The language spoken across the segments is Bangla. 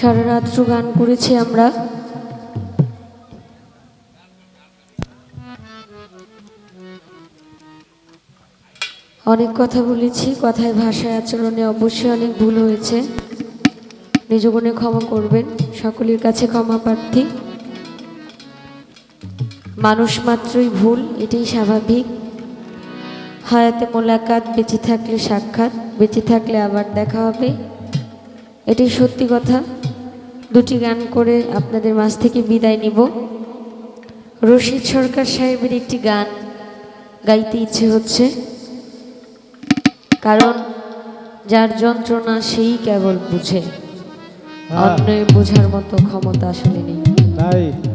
সারা রাত্র গান করেছি আমরা। অনেক কথা বলেছি, কথায়, ভাষায়, আচরণে অবশ্যই অনেক ভুল হয়েছে। নিজ গুণে ক্ষমা করবেন, সকলের কাছে ক্ষমা প্রার্থী। মানুষ মাত্রই ভুল, এটাই স্বাভাবিক। হায়াতে মোলাকাত, বেঁচে থাকলে সাক্ষাৎ, বেঁচে থাকলে আবার দেখা হবে। এটাই সত্যি কথা। দুটি গান করে আপনাদের মাঝ থেকে বিদায় নিব। রশিদ সরকার সাহেবের একটি গান গাইতে ইচ্ছে হচ্ছে। কারণ যার যন্ত্রণা সেই কেবল বুঝে। হ্যাঁ। অন্যের বোঝার মতো ক্ষমতা আসলে নেই।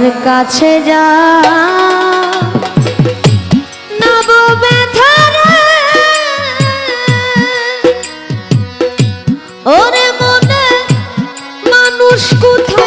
কার কাছে যা। ওরে মনে মানুষ কোথায়?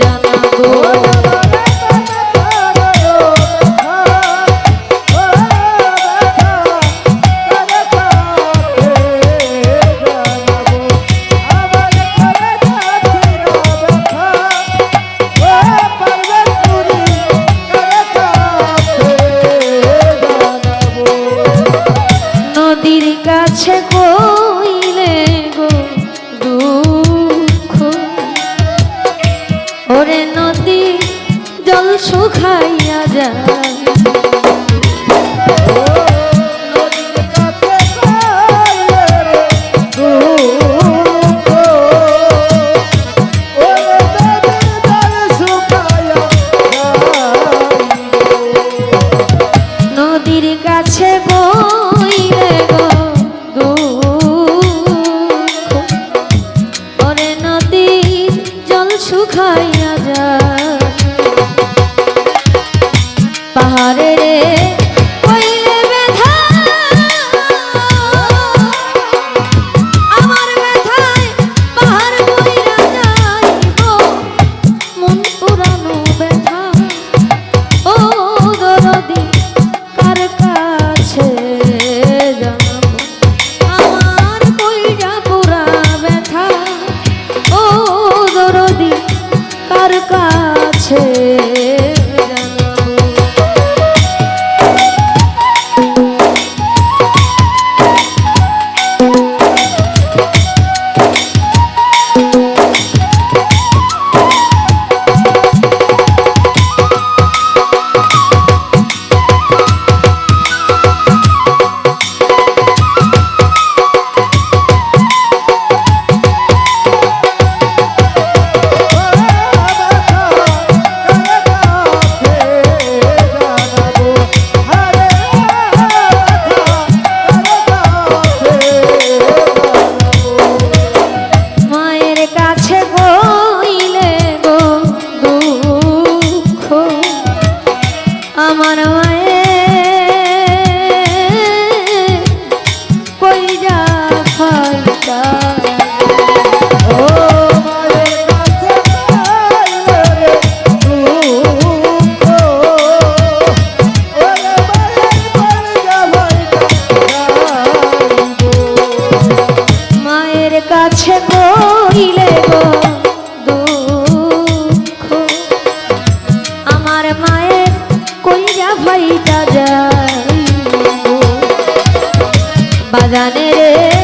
জানাব। নদীর নদী জল শুকাইয়া যায়। আমার মায়ে বাগানে রে।